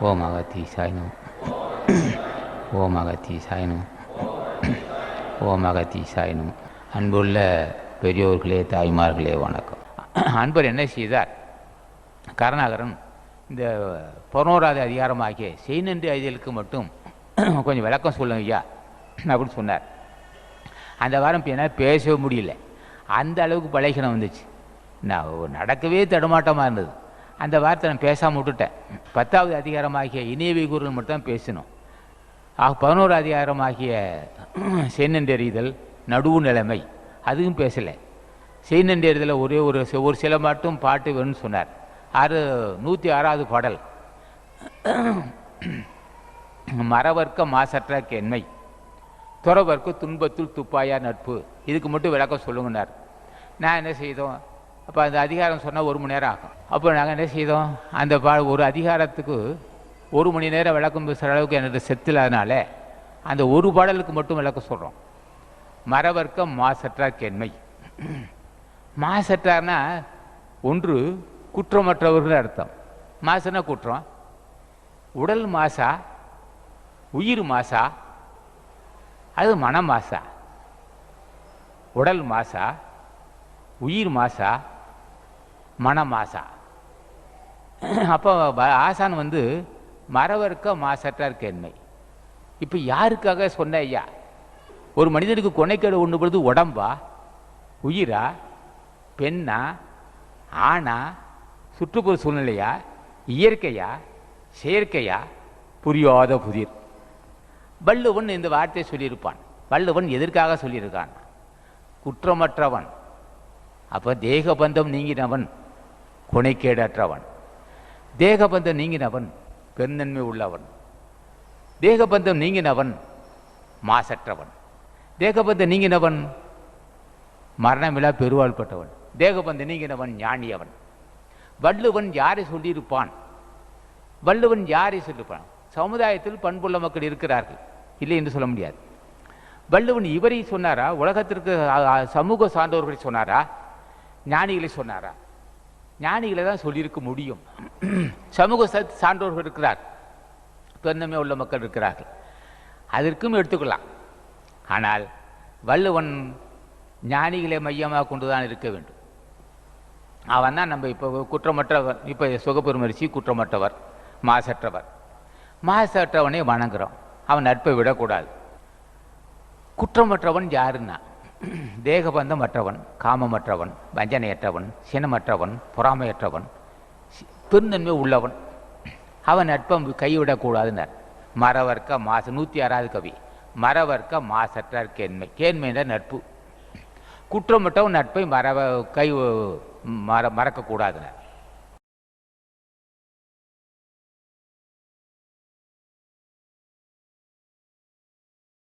ஓம் அகத்தி நம ஓம் அகத்தி நம ஓம் அகத்தி நம அன்புள்ள பெரியோர்களே தாய்மார்களே வணக்கம். அன்பர் என்ன செய்தார்? கருணாகரன் இந்த பதினோராவது அதிகாரமாகிய செய்நன்றி ஐதியலுக்கு மட்டும் கொஞ்சம் விளக்கம் சொல்லுங்க ஐயா அப்படின்னு சொன்னார். அந்த வாரம் இப்போ என்னால் பேசவே முடியல. அந்த அளவுக்கு பழகினம் வந்துச்சு. நான் நடக்கவே தடுமாட்டமாக இருந்தது. அந்த வார்த்தை நான் பேசாமல் விட்டுட்டேன். பத்தாவது அதிகாரமாகிய இணையவை குரல் மட்டும் தான் பேசணும் ஆக பதினோரு அதிகாரமாகிய செய்நன்றெறிதல் நடுவு நிலைமை அதுவும் பேசலை. செய்நன்றெறிதல் ஒரே ஒரு ஒரு சில மட்டும் பாட்டு வேணும்னு சொன்னார். ஆறு நூற்றி ஆறாவது பாடல். மரவர்க்க மாசற்ற கென்மை துறவர்க்கு துன்பத்துள் துப்பாயா நட்பு இதுக்கு மட்டும் விளக்கம் சொல்லுங்கன்னார். நான் என்ன செய்தோம்? அப்போ அந்த அதிகாரம் சொன்னால் ஒரு மணி நேரம் ஆகும். அப்போ நாங்கள் என்ன செய்தோம்? அந்த பா ஒரு அதிகாரத்துக்கு ஒரு மணி நேரம் விளக்கம் பேசுகிற அளவுக்கு எனக்கு செத்தில்லாதனால அந்த ஒரு பாடலுக்கு மட்டும் விளக்கம் சொல்கிறோம் மரவர்க்கம் மாசற்றார் கேண்மை. மாசற்றார்னா ஒன்று குற்றமற்றவர்கள் அர்த்தம். மாசுனா குற்றம். உடல் மாசா உயிர் மாசா அது மன மாசா. உடல் மாசா உயிர் மாசா மன மாசா. அப்போ ஆசான் வந்து மறவர்க்க மாசற்றார் கேண்மை. இப்போ யாருக்காக சொன்ன ஐயா? ஒரு மனிதனுக்கு கொனைக்கேடு ஒன்று பொழுது உடம்பா? உயிரா? பெண்ணா? ஆணா? சுற்றுப்புற சூழ்நிலையா? இயற்கையா? செயற்கையா? புரியாத புதிர். வள்ளுவன் இந்த வார்த்தையை சொல்லியிருப்பான். வள்ளுவன் எதற்காக சொல்லியிருக்கான்? குற்றமற்றவன். அப்போ தேகபந்தம் நீங்கினவன் கொனைக்கேடற்றவன். தேகபந்தம் நீங்கினவன் பெருந்தன்மை உள்ளவன். தேகபந்தம் நீங்கினவன் மாசற்றவன். தேகபந்தம் நீங்கினவன் மரணமில்லா பெற்றவன் தேகபந்தம் நீங்கினவன் ஞானியவன். வள்ளுவன் யாரை சொல்லியிருப்பான்? வள்ளுவன் யாரை சொல்லியிருப்பான்? சமுதாயத்தில் பண்புள்ள மக்கள் இருக்கிறார்கள். இல்லை என்று சொல்ல முடியாது. வள்ளுவன் இவரை சொன்னாரா? உலகத்திற்கு சமூக சார்ந்தவர்களை சொன்னாரா? ஞானிகளை சொன்னாரா? ஞானிகளை தான் சொல்லியிருக்க முடியும். சமூக சான்றோர்கள் இருக்கிறார். பெருந்தமே உள்ள மக்கள் இருக்கிறார்கள். அதற்கும் எடுத்துக்கலாம். ஆனால் வள்ளுவன் ஞானிகளை மையமாக கொண்டு தான் இருக்க வேண்டும். அவன் தான் நம்ம இப்போ குற்றமற்றவர் இப்போ சுகப்பெருமரிசி குற்றமற்றவர் மாசற்றவர். மாசற்றவனை வணங்குறோம். அவன் நட்பை விடக்கூடாது. குற்றமற்றவன் யாருன்னா? தேகபந்தம் அற்றவன் காமமற்றவன் வஞ்சனையற்றவன் சினமற்றவன் பொறாமையற்றவன் சி- பெருந்தன்மை உள்ளவன். அவன் நட்பம் கைவிடக்கூடாதுன்னார் மறவர்க்க மாச நூற்றி ஆறாவது கவி. மறவர்க்க மாசற்றார் கேண்மை. கேண்மைன்ற நட்பு. குற்றமற்றவன் நட்பை மறவ கை மற மறக்கக்கூடாதுன்னார்